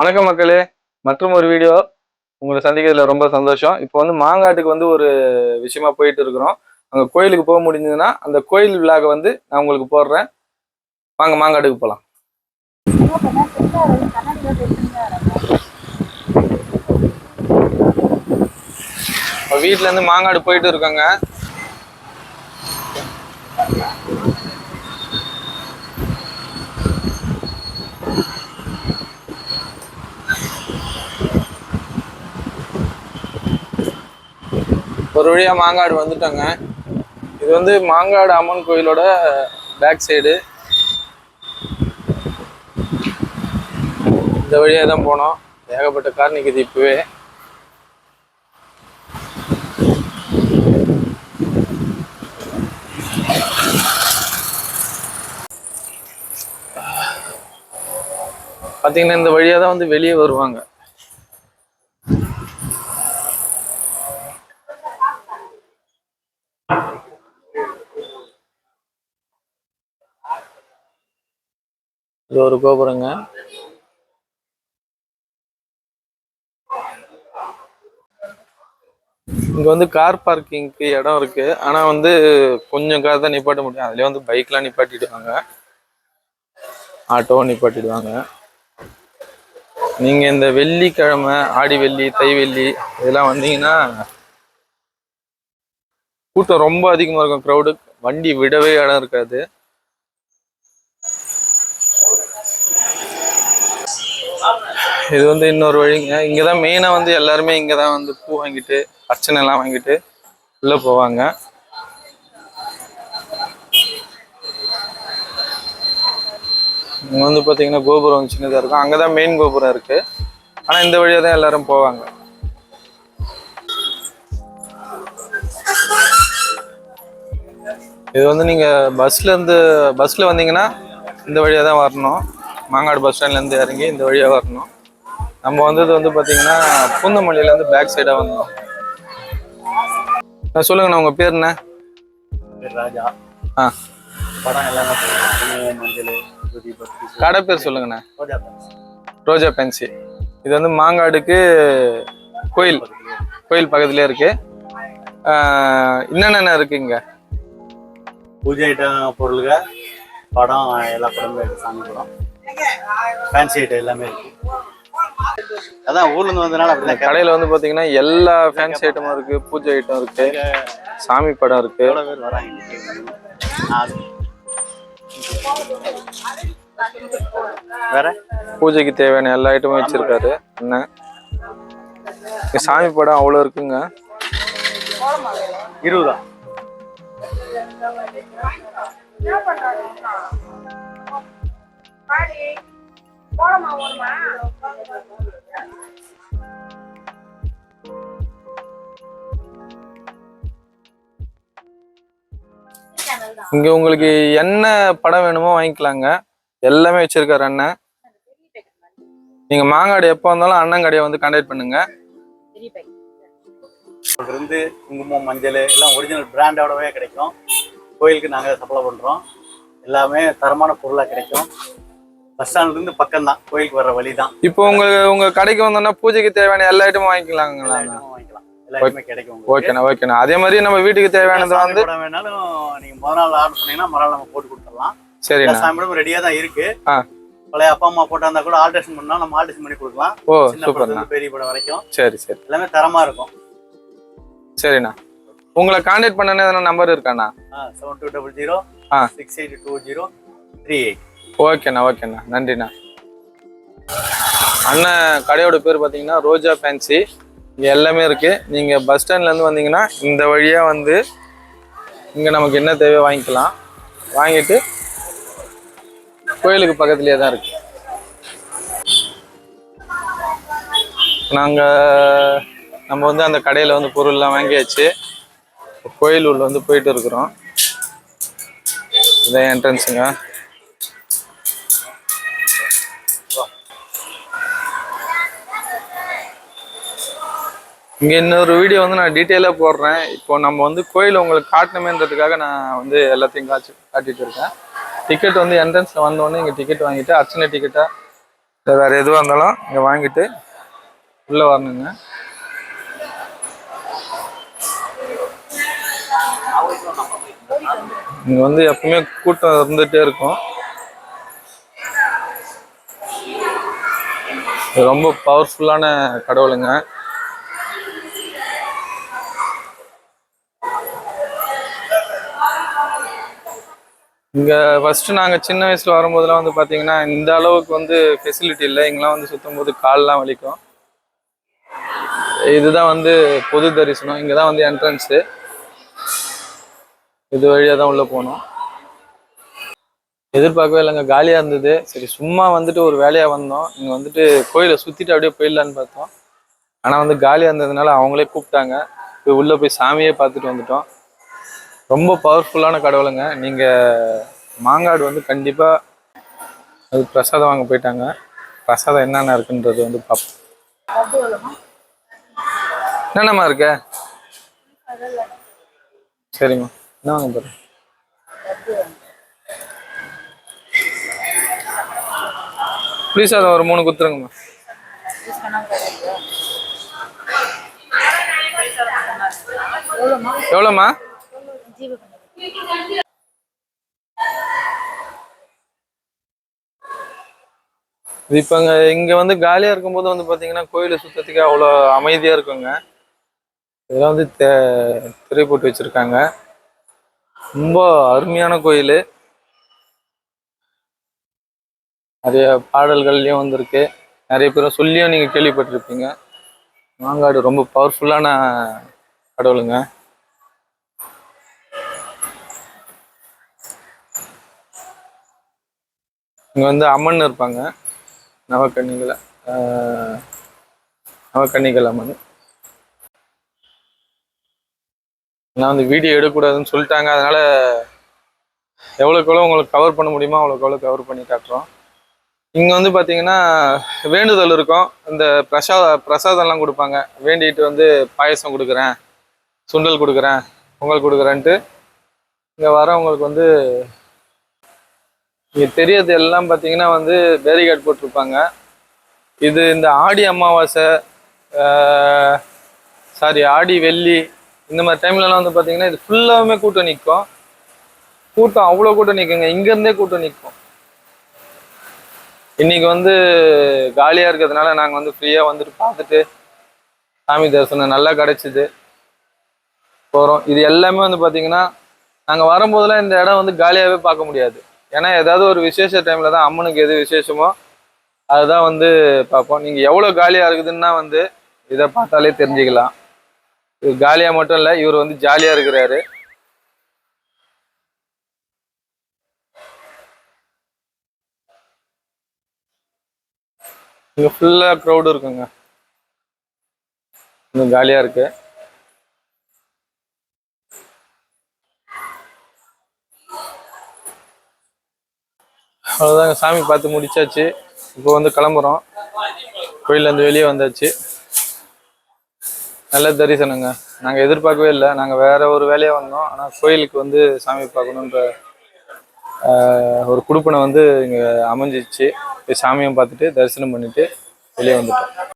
வணக்கம் மக்களே. மற்றும் ஒரு வீடியோ உங்களை சந்திக்கிறதுல ரொம்ப சந்தோஷம். இப்போ வந்து மாங்காட்டுக்கு வந்து ஒரு விஷயமா போயிட்டு இருக்கிறோம். அங்கே கோயிலுக்கு போக முடிஞ்சதுன்னா அந்த கோயில் விழாக வந்து நான் உங்களுக்கு போடுறேன். வாங்க மாங்காட்டுக்கு போகலாம் இப்போ வீட்டிலேருந்து மாங்காடு போயிட்டு இருக்காங்க. ஒரு வழியா மாங்காடு வந்துட்டோங்க. இது வந்து மாங்காடு அம்மன் கோயிலோட பேக் சைடு இந்த வழியாக தான் போனோம். ஏகப்பட்ட கார் நிற்குது இப்போவே பாத்தீங்கன்னா இந்த வழியாக தான் வந்து வெளியே வருவாங்க. இது ஒரு கோபுரங்க. இங்க வந்து கார் பார்க்கிங்க்கு இடம் இருக்கு. ஆனா வந்து கொஞ்சம் கார் தான் நிப்பாட்ட முடியும். அதுலயே வந்து பைக்லாம் நிப்பாட்டிடுவாங்க. ஆட்டோ நிப்பாட்டிடுவாங்க. நீங்க இந்த வெள்ளிக்கிழமை ஆடி வெள்ளி தை வெள்ளி இதெல்லாம் வந்தீங்கன்னா கூட்டம் ரொம்ப அதிகமா இருக்கும் க்ரௌடு வண்டி விடவே இடம் இருக்காது. இது வந்து இன்னொரு வழிங்க. இங்கதான் மெயினாக வந்து எல்லாருமே இங்கதான் வந்து பூ வாங்கிட்டு அர்ச்சனை எல்லாம் வாங்கிட்டு உள்ளே போவாங்க. இங்க வந்து பாத்தீங்கன்னா கோபுரம் சின்னதா இருக்கும். அங்கதான் மெயின் கோபுரம் இருக்கு. ஆனா இந்த வழியா தான் எல்லாரும் போவாங்க. இது வந்து நீங்க பஸ்ல இருந்து பஸ்ல வந்தீங்கன்னா இந்த வழியா தான் வரணும். மாங்காடு பஸ் ஸ்டாண்ட்ல இருந்து இறங்கி இந்த வழியா வரணும். நம்ம வந்தது வந்து பாத்தீங்கன்னா பூந்தமல்லியில இருந்து பேக் சைடா வந்தோம். சொல்லுங்கண்ணா உங்க பேர் என்ன? ராஜா. ஆ. படம் எல்லாமே. மஞ்சள். கடை பேர் சொல்லுங்கண்ணா. ரோஜா பென்சி இது வந்து மாங்காடுக்கு கோயில். கோயில் பக்கத்துலயே இருக்கு. என்னென்ன இருக்கு இங்க? பூஜை ஐட்டம் பொருளுக படம் எல்லா படமும் இருக்கு சாமி படம். ஃபேன்சி ஐட்டம் எல்லாமே இருக்கு. அதான் ஊர்ல இருந்து வந்தனால அப்படிதான் கடை கடையில வந்து பாத்தீங்கன்னா எல்லா ஃபேன்சி ஐட்டமும் இருக்கு பூஜை ஐட்டம் இருக்கு சாமி படம் இருக்கு. வேற? பூஜைக்கு தேவையான எல்லா ஐட்டமும் வச்சிருக்காரு. அண்ணன் இங்க சாமி படம் அவ்வளோ இருக்குங்க. இருபதா? இங்க உங்களுக்கு என்ன படம் வேணுமோ வாங்கிக்கலாங்க. எல்லாமே வச்சிருக்காரு அண்ணன். நீங்க மாங்காடு எப்போ வந்தாலும் அண்ணன் கடையை வந்து கான்டாக்ட் பண்ணுங்க. இருந்து குங்குமம் மஞ்சள் எல்லாம் ஒரிஜினல் பிராண்டோடவே கிடைக்கும். கோயிலுக்கு நாங்கள் சப்ளை பண்ணுறோம் எல்லாமே தரமான பொருளாக கிடைக்கும். பஸ் ஸ்டாண்ட்லேருந்து பக்கம் தான் கோயிலுக்கு வர்ற வழி தான் இப்போ உங்க உங்க கடைக்கு வந்தோம்னா பூஜைக்கு தேவையான எல்லா ஐட்டமும் வாங்கிக்கலாங்களா? வாங்கிக்கலாம். கிடைக்கும். ஓகேண்ணா ஓகேண்ணா. அதே மாதிரி நம்ம வீட்டுக்கு தேவையானது வந்து வேணாலும் நீங்கள் முதல் நாள் ஆர்டர் பண்ணீங்கன்னா மறுநாள் நம்ம போட்டு கொடுத்துடலாம். சாமி படம் ரெடியாக தான் இருக்கு. பழைய அப்பா அம்மா போட்டா கூட ஆல்ட்ரேஷன் பண்ணா நம்ம ஆல்ட்ரேஷன் பண்ணி கொடுக்கலாம். ஓ பெரிய படம் வரைக்கும். சரி சரி. எல்லாமே தரமா இருக்கும். சரிண்ணா. உங்களை கான்டாக்ட் பண்ண number இருக்காண்ணா? Seven two double zero. Six eight two zero three eight ஓகேண்ணா ஓகேண்ணா. நன்றிண்ணா. அண்ணன் கடையோட பேர் பார்த்தீங்கன்னா ரோஜா ஃபேன்சி இங்கே எல்லாமே இருக்கு. நீங்கள் பஸ் ஸ்டாண்ட்லேருந்து வந்தீங்கன்னா இந்த வழியாக வந்து இங்கே நமக்கு என்ன தேவையோ வாங்கிக்கலாம். வாங்கிட்டு கோயிலுக்கு பக்கத்துலேயே தான் இருக்கு. நாங்கள் நம்ம வந்து அந்த கடையில் வந்து பொருள்லாம் வாங்கியாச்சு. கோயில் உள்ள வந்து போயிட்டு இருக்கிறோம். இதான் என்ட்ரன்ஸுங்க இங்கே இன்னொரு வீடியோ வந்து நான் டீட்டெயிலாக போடுறேன். இப்போ நம்ம வந்து கோயில் உங்களுக்கு காட்டணுமேன்றதுக்காக நான் வந்து எல்லாத்தையும் காட்சி காட்டிகிட்டு இருக்கேன். டிக்கெட் வந்து என்ட்ரன்ஸில் வந்தோடனே இங்கே டிக்கெட் வாங்கிட்டு அர்ச்சனை டிக்கெட்டாக இல்லை வேறு எதுவாக இருந்தாலும் இங்கே வாங்கிட்டு உள்ளே வரணுங்க. இங்கே வந்து எப்பவுமே கூட்டம் இருந்துகிட்டே இருக்கும். ரொம்ப பவர்ஃபுல்லான கடவுளுங்க. இங்கே ஃபஸ்ட்டு நாங்கள் சின்ன வயசில் வரும்போதெல்லாம் வந்து பார்த்தீங்கன்னா இந்த அளவுக்கு வந்து ஃபெசிலிட்டி இல்லை. இங்கெல்லாம் வந்து சுற்றும் போது கால்லாம் வலிக்கும். இதுதான் வந்து பொது தரிசனம். இங்கே தான் வந்து என்ட்ரன்ஸு இது வழியாக தான் உள்ளே போகணும் எதிர்பார்க்கவே இல்லைங்க. காலியாக இருந்தது. சரி சும்மா வந்துட்டு ஒரு வேலையாக வந்தோம். இங்கே வந்துட்டு கோயிலை சுற்றிட்டு அப்படியே போயிடலான்னு பார்த்தோம். ஆனால் வந்து காலியாக இருந்ததுனால அவங்களே கூப்பிட்டாங்க. போய் உள்ளே போய் சாமியே பார்த்துட்டு வந்துட்டோம். ரொம்ப பவர்ஃபுல்லான கடவுளுங்க. நீங்க மாங்காடு வந்து கண்டிப்பாக அது பிரசாதம் வாங்க போயிட்டாங்க. பிரசாதம் என்னென்ன இருக்குன்றது வந்து பார்ப்போம் என்னென்னம்மா இருக்க? சரிம்மா. என்ன வாங்க போகிறேன் ப்ளீஸ் அதை ஒரு மூணு குத்துருங்கம்மா எவ்வளோம்மா? இது இப்போ இங்கே வந்து காலியாக இருக்கும்போது வந்து பார்த்தீங்கன்னா கோயிலை சுத்தத்துக்கு அவ்வளோ அமைதியாக இருக்குங்க. இதெல்லாம் வந்து தே திரை போட்டு வச்சுருக்காங்க. ரொம்ப அருமையான கோயில். நிறைய பாடல்கள்லையும் வந்திருக்கு. நிறைய பேரும் சொல்லியும் நீங்கள் கேள்விப்பட்டிருப்பீங்க. மாங்காடு ரொம்ப பவர்ஃபுல்லான கடவுளுங்க. இங்கே வந்து அம்மன் இருப்பாங்க. நவக்கன்னிகளை நவக்கன்னிகள் அம்மன். நான் வந்து வீடியோ எடுக்கக்கூடாதுன்னு சொல்லிட்டாங்க. அதனால எவ்வளோக்கு எவ்வளோ உங்களுக்கு கவர் பண்ண முடியுமோ அவ்வளோக்கு எவ்வளோ கவர் பண்ணி காட்டுறோம். இங்கே வந்து பார்த்தீங்கன்னா வேண்டுதல் இருக்கும். இந்த பிரசாத பிரசாதம்லாம் கொடுப்பாங்க. வேண்டிட்டு வந்து பாயசம் கொடுக்குறேன் சுண்டல் கொடுக்குறேன் பொங்கல் கொடுக்குறேன்ட்டு. இங்கே வரவங்களுக்கு வந்து இங்கே தெரியறது எல்லாம் பார்த்தீங்கன்னா வந்து பேரிகார்ட் போட்டிருப்பாங்க. இது இந்த ஆடி அமாவாசை சாரி ஆடி வெள்ளி இந்த மாதிரி டைம்லலாம் வந்து பார்த்தீங்கன்னா இது ஃபுல்லாகவுமே கூட்டம் நிற்கும் கூட்டம் அவ்வளோ கூட்டம் நிற்குங்க இங்கேருந்தே கூட்டம் நிற்கும் இன்றைக்கி வந்து காலியாக இருக்கிறதுனால நாங்கள் வந்து ஃப்ரீயாக வந்துட்டு பார்த்துட்டு சாமி தரிசனம் நல்லா கிடைச்சிது. போகிறோம் இது எல்லாமே வந்து பார்த்தீங்கன்னா நாங்கள் வரும்போதெல்லாம் இந்த இடம் வந்து காலியாகவே பார்க்க முடியாது. ஏன்னா ஏதாவது ஒரு விசேஷ டைமில் தான் அம்மனுக்கு எது விசேஷமோ அதுதான் வந்து பார்ப்போம். நீங்கள் எவ்வளோ காலியாக இருக்குதுன்னா வந்து இதை பார்த்தாலே தெரிஞ்சுக்கலாம். இவர் காலியாக மட்டும் இல்லை இவர் வந்து ஜாலியாக இருக்கிறாரு. இங்கே ஃபுல்லாக க்ரௌடு இருக்குங்க. இன்னும் காலியாக இருக்கு. அவ்வளோதாங்க சாமி பார்த்து முடிச்சாச்சு. இப்போ வந்து கிளம்புறோம். கோயிலேருந்து வெளியே வந்தாச்சு. நல்ல தரிசனங்க. நாங்கள் எதிர்பார்க்கவே இல்லை. நாங்கள் வேற ஒரு வேலையாக வந்தோம். ஆனால் கோயிலுக்கு வந்து சாமி பார்க்கணுன்ற ஒரு குடுப்பனை வந்து இங்கே அமைஞ்சிச்சு. போய் சாமியும் பார்த்துட்டு தரிசனம் பண்ணிட்டு வெளியே வந்துட்டோம்.